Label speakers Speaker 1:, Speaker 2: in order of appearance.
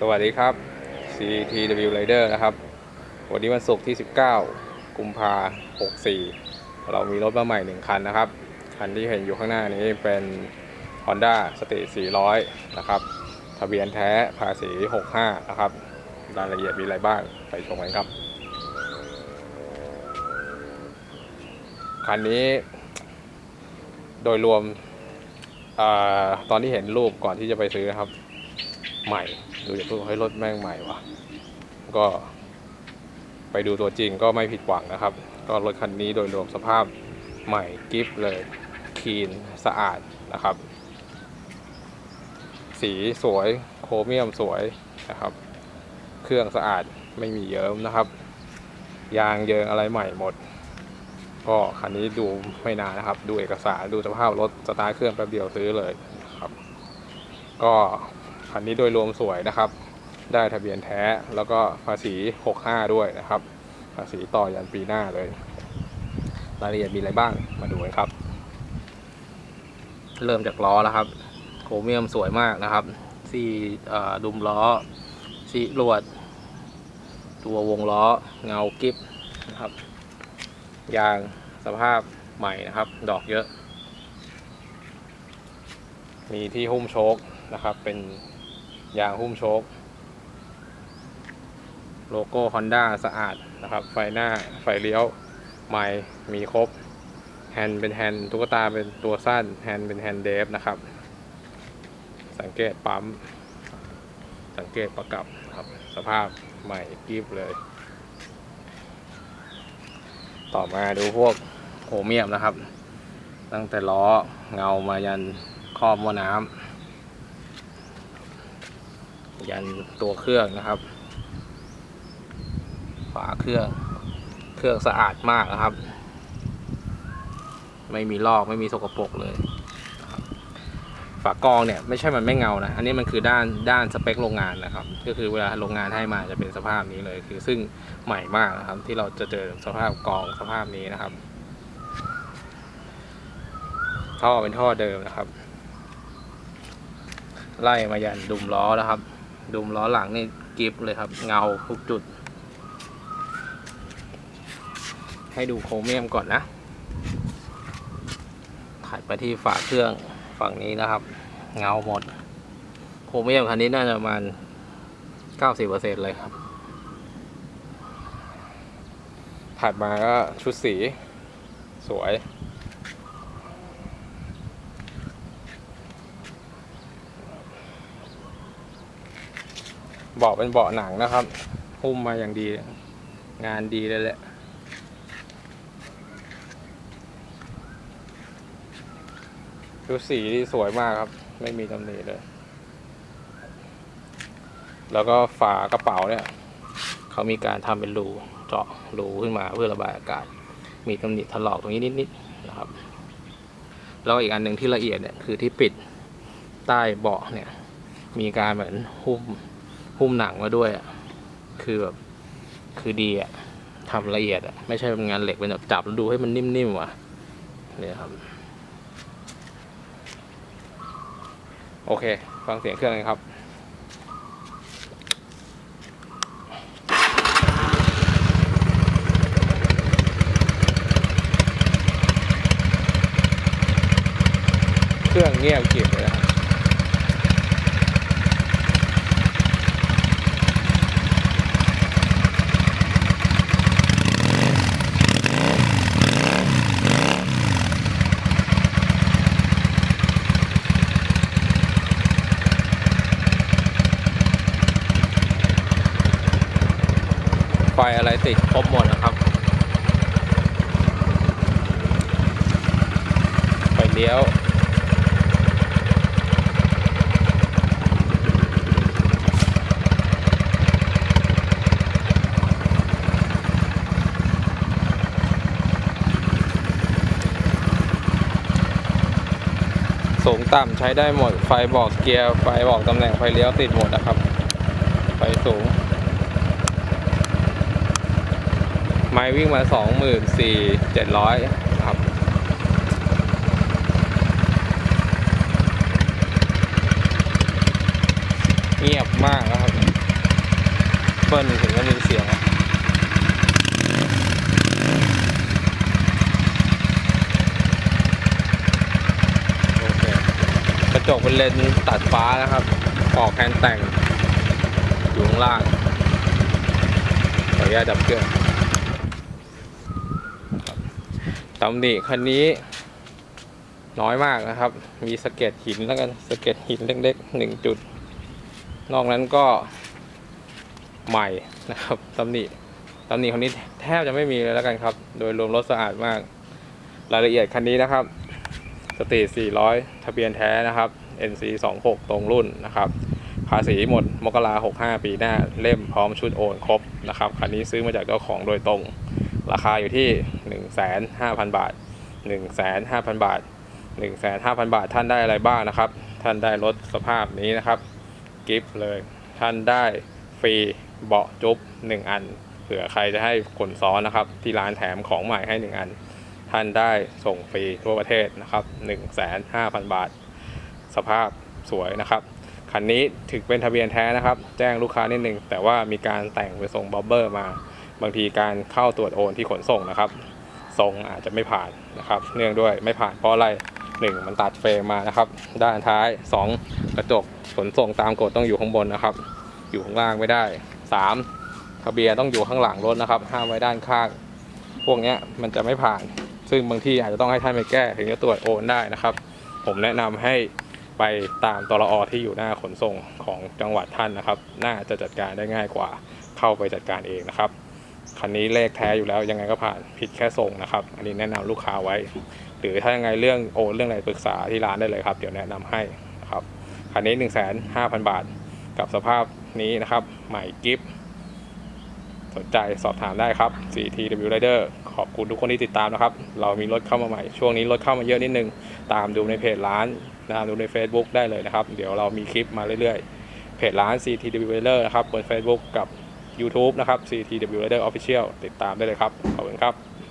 Speaker 1: สวัสดีครับ CTW Rider นะครับ วันนี้วันศุกร์ที่ 19 กุมภา64 เรามีรถมาใหม่1คันนะครับ คันที่เห็นอยู่ข้างหน้านี้เป็น Honda s t a t 400 นะครับ ทะเบียนแท้ภาษี 65 นะครับ รายละเอียดมีอะไรบ้าง ไปชมกันครับ คันนี้ โดยรวมอตอนที่เห็นรูปก่อนที่จะไปซื้อนะครับ ใหม่ดูจากรูปให้รถแม่งใหม่วะก็ ไปดูตัวจริงก็ไม่ผิดหวังนะครับ ก็รถคันนี้โดยรวมสภาพใหม่กิฟเลยคีนสะอาดนะครับ สีสวยโครเมียมสวยนะครับ เครื่องสะอาดไม่มีเยิ้มนะครับ ยางเยิงอะไรใหม่หมดก็คันนี้ดูไม่นานนะครับ ดูเอกสารดูสภาพรถสตาร์ทเครื่องแป๊บเดียวซื้อเลยนะครับ ก็ คันนี้โดยรวมสวยนะครับ ได้ทะเบียนแท้แล้วก็ภาษี 65 ด้วยนะครับ ภาษีต่อยันปีหน้าเลย รายละเอียดมีอะไรบ้างมาดูกันครับ เริ่มจากล้อแล้วครับโครเมียมสวยมากนะครับซี่ดุมล้อซีลวด ตัววงล้อเงากิฟนะครับ ยางสภาพใหม่นะครับ ดอกเยอะ มีที่หุ้มโชคนะครับ เป็น ยางหุ้มโชคโลโก้ Honda สะอาดนะครับ ไฟหน้า ไฟเลี้ยวใหม่มีครบ แฮนด์เป็นแฮนด์ตุ๊กตาเป็นตัวสั้น แฮนด์เป็นแฮนด์เดฟนะครับ สังเกตปั๊ม สังเกตประกับนะครับ สภาพใหม่กริบเลย ต่อมาดูพวกโครเมียมนะครับ ตั้งแต่ล้อเงามายันครอบม้อน้ำ ยันตัวเครื่องนะครับ ฝาเครื่อง เครื่องสะอาดมากนะครับ ไม่มีลอกไม่มีสกปรกเลย ฝากรองเนี่ยไม่ใช่มันไม่เงานะ อันนี้มันคือด้านด้านสเปคโรงงานนะครับ ก็คือเวลาโรงงานให้มาจะเป็นสภาพนี้เลย คือซึ่งใหม่มากนะครับ ที่เราจะเจอสภาพกรองสภาพนี้นะครับ ท่อเป็นท่อเดิมนะครับไล่มายันดุมล้อนะครับ ดุมล้อหลังนี่กิฟเลยครับ เงาทุกจุด ให้ดูโครเมียมก่อนนะถัดไปที่ฝาเครื่องฝั่งนี้นะครับ เงาหมด โครเมียมคันนี้น่าจะประมาณ 90%เลยครับ ถัดมาก็ชุดสี สวย เบาะเป็นเบาะหนังนะครับ หุ้มมาอย่างดี งานดีเลยแหละดูสีที่สวยมากครับ ไม่มีตำหนิเลย แล้วก็ฝากระเป๋าเนี่ย เขามีการทำเป็นรูเจาะรูขึ้นมาเพื่อระบายอากาศ มีตำหนิถลอกตรงนี้นิดๆนะครับ แล้วอีกอันหนึ่งที่ละเอียดเนี่ยคือที่ปิดใต้เบาะเนี่ย มีการเหมือนหุ้ม หุ้มหนังมาด้วยอะคือแบบคือดีอะทำละเอียดอะไม่ใช่เป็นงานเหล็กเป็นแบบจับแล้วดูให้มันนิ่มๆว่ะเนี่ยครับ โอเค ฟังเสียงเครื่องกันครับเครื่องเงียบกริบเลยนะครับ อะไรติดครบหมดนะครับไฟเลี้ยวสูงต่ำใช้ได้หมด ไฟบอกเกียร์ ไฟบอกตำแหน่งไฟเลี้ยวติดหมดนะครับ ไฟสูง ไม้วิ่งมาสองหมื่นสี่เจ็ดร้อยครับเงียบมากนะครับเบิ้ลถึงจะมีเสียงอะโอเคกระจกเป็นเลนส์ตัดฟ้านะครับ ออกแคนแต่งอยู่ข้างล่างขออนุญาตดับเครื่องครับ ตำหนิคันนี้ น้อยมากนะครับ มีสะเก็ดหินแล้วกันสะเก็ดหินเล็กๆหนึ่งจุด นอกนั้นก็ใหม่นะครับตำหนิตำหนิคันนี้แทบจะไม่มีเลยแล้วกันครับ โดยรวมรถสะอาดมาก รายละเอียดคันนี้นะครับสตรีท400 ทะเบียนแท้นะครับ NC 26ตรงรุ่นนะครับภาษีหมดมกราหกห้าปีหน้า เล่มพร้อมชุดโอนครบนะครับ คันนี้ซื้อมาจากเจ้าของโดยตรง ราคาอยู่ที่1นึ่งแสนห้าพันบาท1นึ่งแสนห้าพันบาท1นึ่งแสนห้าพันบาทท่านได้อะไรบ้างนะครับ ท่านได้รถสภาพนี้นะครับ กิฟต์เลย ท่านได้ฟรีเบาะจุ๊บ1 อัน เผื่อใครจะให้ขนซ้อนนะครับ ที่ร้านแถมของใหม่ให้ 1 อัน ท่านได้ส่งฟรีทั่วประเทศนะครับ1นึ่งแสนห้าพันบาท สภาพสวยนะครับคันนี้ถึงเป็นทะเบียนแท้นะครับ แจ้งลูกค้านิดหนึ่งแต่ว่ามีการแต่งไปส่งบับเบอร์มา บางทีการเข้าตรวจโอนที่ขนส่งนะครับทรงอาจจะไม่ผ่านนะครับ เนื่องด้วยไม่ผ่านเพราะอะไรหนึ่งมันตัดเฟรมมานะครับ ด้านท้ายสองกระจกขนส่งตามกฎต้องอยู่ข้างบนนะครับ อยู่ข้างล่างไม่ได้สามทะเบียนต้องอยู่ข้างหลังรถนะครับ ห้ามไว้ด้านข้าง พวกนี้มันจะไม่ผ่าน ซึ่งบางที่อาจจะต้องให้ท่านไปแก้ถึงจะตรวจโอนได้นะครับ ผมแนะนำให้ไปตามตรอที่อยู่หน้าขนส่งของจังหวัดท่านนะครับ น่าจะจัดการได้ง่ายกว่าเข้าไปจัดการเองนะครับ คันนี้เลขแท้อยู่แล้วยังไงก็ผ่านผิดแค่ส่งนะครับ อันนี้แนะนำลูกค้าไว้ หรือถ้ายังไงเรื่องโอนเรื่องอะไรปรึกษาที่ร้านได้เลยครับ เดี๋ยวแนะนำให้นะครับคันนี้ 1 5 0 0 0 บาท กับสภาพนี้นะครับ ใหม่กิฟต์สนใจสอบถามได้ครับ CTW Rider ขอบคุณทุกคนที่ติดตามนะครับ เรามีรถเข้ามาใหม่ ช่วงนี้รถเข้ามาเยอะนิดนึง ตามดูในเพจร้านตามดูใน Facebook ได้เลยนะครับ เดี๋ยวเรามีคลิปมาเรื่อยๆ เพจร้าน CTW Rider นะครับบน Facebook กับ YouTube นะครับ CTW Rider Official ติดตามได้เลยครับ ขอบคุณครับ